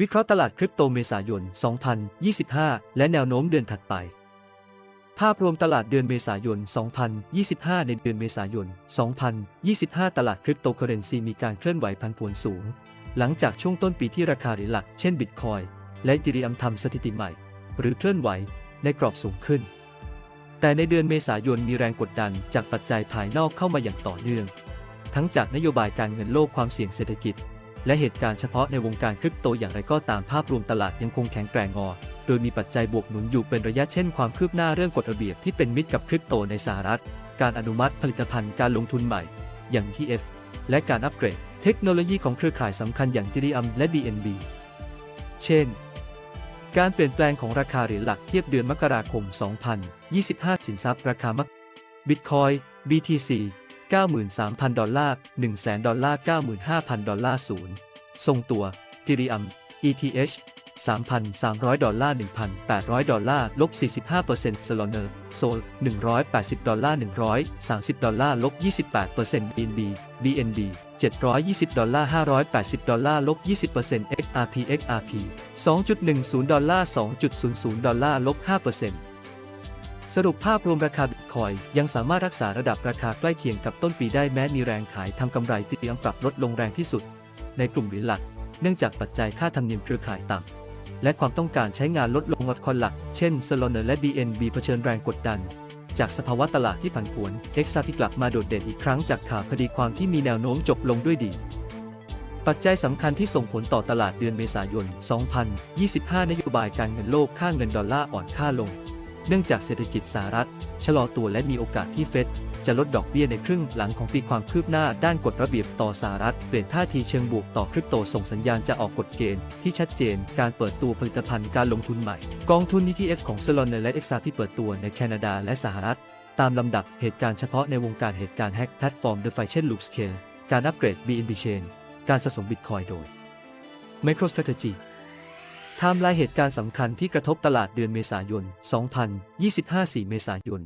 วิเคราะห์ตลาดคริปโตเมษายน 2025 และแนวโน้มเดือนถัดไป ภาพรวมตลาดเดือนเมษายน 2025 ในเดือนเมษายน 2025 ตลาดคริปโตเคอเรนซีมีการเคลื่อนไหวพันผวนสูง หลังจากช่วงต้นปีที่ราคาหรียญหลัก เช่นบิตคอยและอีเธอเรียมทำสถิติใหม่ หรือเคลื่อนไหวในกรอบสูงขึ้น แต่ในเดือนเมษายนมีแรงกดดันจากปัจจัยภายนอกเข้ามาอย่างต่อเนื่อง ทั้งจากนโยบายการเงินโลกความเสี่ยงเศรษฐกิจ และเหตุการณ์เฉพาะในวงการคริปโตอย่างไรก็ตามภาพรวมตลาดยังคงแข็งแกร่งงอ โดยมีปัจจัยบวกหนุนอยู่เป็นระยะเช่นความคืบหน้าเรื่องกฎระเบียบที่เป็นมิตรกับคริปโตในสหรัฐ การอนุมัติผลิตภัณฑ์การลงทุนใหม่ อย่าง ETF และการอัปเกรด เทคโนโลยีของเครือข่ายสำคัญอย่าง Ethereum และ BNB เช่น การเปลี่ยนแปลงของราคาเหรียญหลักเทียบเดือนมกราคม 2025 สินทรัพย์ราคามัก Bitcoin BTC 93,000 ดอลลาร์ 100,000 ดอลลาร์ 95,000 ดอลลาร์ศูนย์ทรงตัว Ethereum ETH 3,300 ดอลลาร์ 1,800 ดอลลาร์ ลบ 45% Solana Sol 180 ดอลลาร์ 130 ดอลลาร์ ลบ 28% BNB BNB 720 ดอลลาร์ 580 ดอลลาร์ ลบ 20% XRP XRP 2.10 ดอลลาร์ 2.00 ดอลลาร์ ลบ 5%สรุปภาพรวมราคา คอยยังสามารถรักษาระดับราคาใกล้เคียงกับต้นปีได้แม้มีแรงขายทำกำไรติดยังปรับลดลงแรงที่สุด ในกลุ่มหรีหลัก เนื่องจากปัจจัยค่าธรรมเนียมเครือข่ายต่ำและความต้องการใช้งานลดลงวัดคอนหลัก เช่น Solana และ BNB เผชิญแรงกดดัน จากสภาวะตลาดที่ผันผวน XRP กลับมาโดดเด่นอีกครั้งจากข่าวคดีความที่มีแนวโน้มจบลงด้วยดีปัจจัยสำคัญที่ส่งผลต่อตลาดเดือนเมษายน 2025 นโยบายการเงินโลกค่าเงินดอลลาร์อ่อนค่าลง เนื่องจากเศรษฐกิจสหรัฐ ชะลอตัวและมีโอกาสที่เฟดจะลดดอกเบี้ยในครึ่งหลังของปีความคืบหน้าด้านกฎระเบียบต่อสหรัฐ เปลี่ยนท่าทีเชิงบวกต่อคริปโตส่งสัญญาณจะออกกฎเกณฑ์ที่ชัดเจน การเปิดตัวผลิตภัณฑ์การลงทุนใหม่ กองทุน ETF ของ Solana และ XRP เปิดตัวในแคนาดาและสหรัฐ ตามลำดับเหตุการณ์เฉพาะในวงการเหตุการณ์แฮกแพลตฟอร์ม DeFi เช่น Loopscale การอัปเกรด BNB Chain การสะสม Bitcoin โดย MicroStrategy ไทม์ไลน์เหตุการณ์สำคัญที่กระทบตลาดเดือนเมษายน 2025 4 เมษายน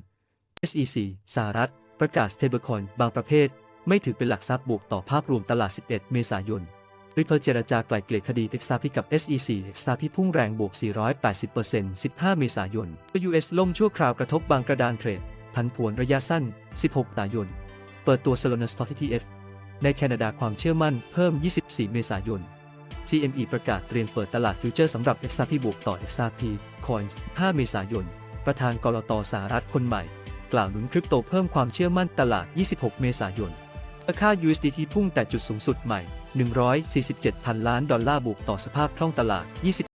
SEC สหรัฐ ประกาศ stablecoin บางประเภท ไม่ถือเป็นหลักทรัพย์บวกต่อภาพรวมตลาด 11 เมษายนริเพอร์เจรจาไกล่เกลี่ยคดี Texapi กับ SEC Texapi พุ่งแรงบวก 480% 15 เมษายน US ล่มชั่วคราวกระทบบางกระดานเทรด พันผวนระยะสั้น 16กันยายน เปิดตัว Solana Stock ETF ในแคนาดาความเชื่อมั่นเพิ่ม 24 เมษายน CME ประกาศเตรียมเปิดตลาดฟิวเจอร์สำหรับ XRP บวกต่อ XRP Coins 5 เมษายน ประธานกรตสหรัฐคนใหม่ กล่าวหนุนคริปโตเพิ่มความเชื่อมั่นตลาด 26 เมษายนราคา USDT พุ่งแต่จุดสูงสุดใหม่ 147,000 ล้านดอลลาร์บวกต่อสภาพคล่องตลาด 20